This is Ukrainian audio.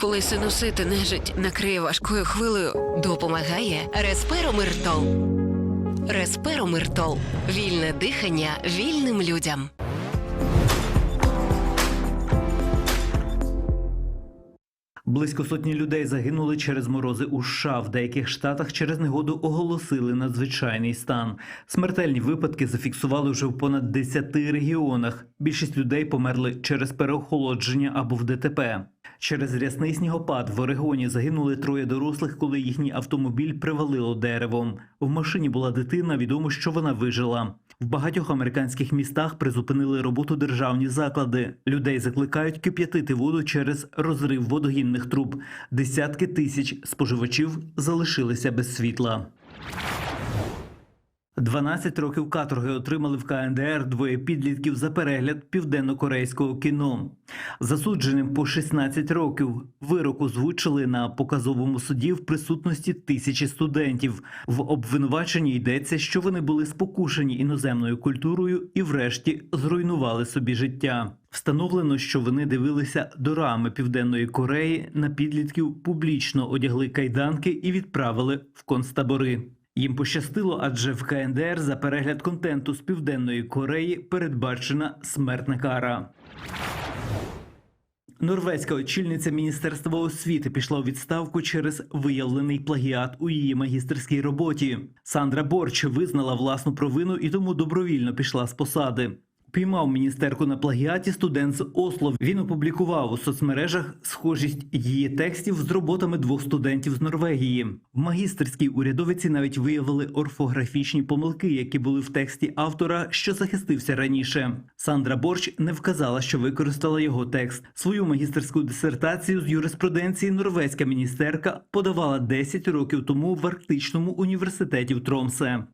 Коли синусити нежить накриє важкою хвилею, Допомагає Респиромиртол. Респиромиртол. Вільне дихання вільним людям. Близько сотні людей загинули через морози у США. В деяких штатах через негоду оголосили надзвичайний стан. Смертельні випадки зафіксували вже в понад 10 регіонах. Більшість людей померли через переохолодження або в ДТП. Через рясний снігопад в Орегоні загинули троє дорослих, коли їхній автомобіль привалило деревом. В машині була дитина. Відомо, що вона вижила. В багатьох американських містах призупинили роботу державні заклади. Людей закликають кип'ятити воду через розрив водогінних труб. Десятки тисяч споживачів залишилися без світла. 12 років каторги отримали в КНДР двоє підлітків за перегляд південно-корейського кіно. Засудженим по 16 років вирок озвучили на показовому суді в присутності тисячі студентів. В обвинуваченні йдеться, що вони були спокушені іноземною культурою і, врешті, зруйнували собі життя. Встановлено, що вони дивилися дорами Південної Кореї на підлітків, публічно одягли кайданки і відправили в концтабори. Їм пощастило, адже в КНДР за перегляд контенту з Південної Кореї передбачена смертна кара. Норвезька очільниця Міністерства освіти пішла у відставку через виявлений плагіат у її магістерській роботі. Сандра Борч визнала власну провину і тому добровільно пішла з посади. Піймав міністерку на плагіаті студент з Осло. Він опублікував у соцмережах схожість її текстів з роботами двох студентів з Норвегії. В магістерській урядовиці навіть виявили орфографічні помилки, які були в тексті автора, що захистився раніше. Сандра Борч не вказала, що використала його текст. Свою магістерську дисертацію з юриспруденції норвезька міністерка подавала 10 років тому в Арктичному університеті в Тромсе.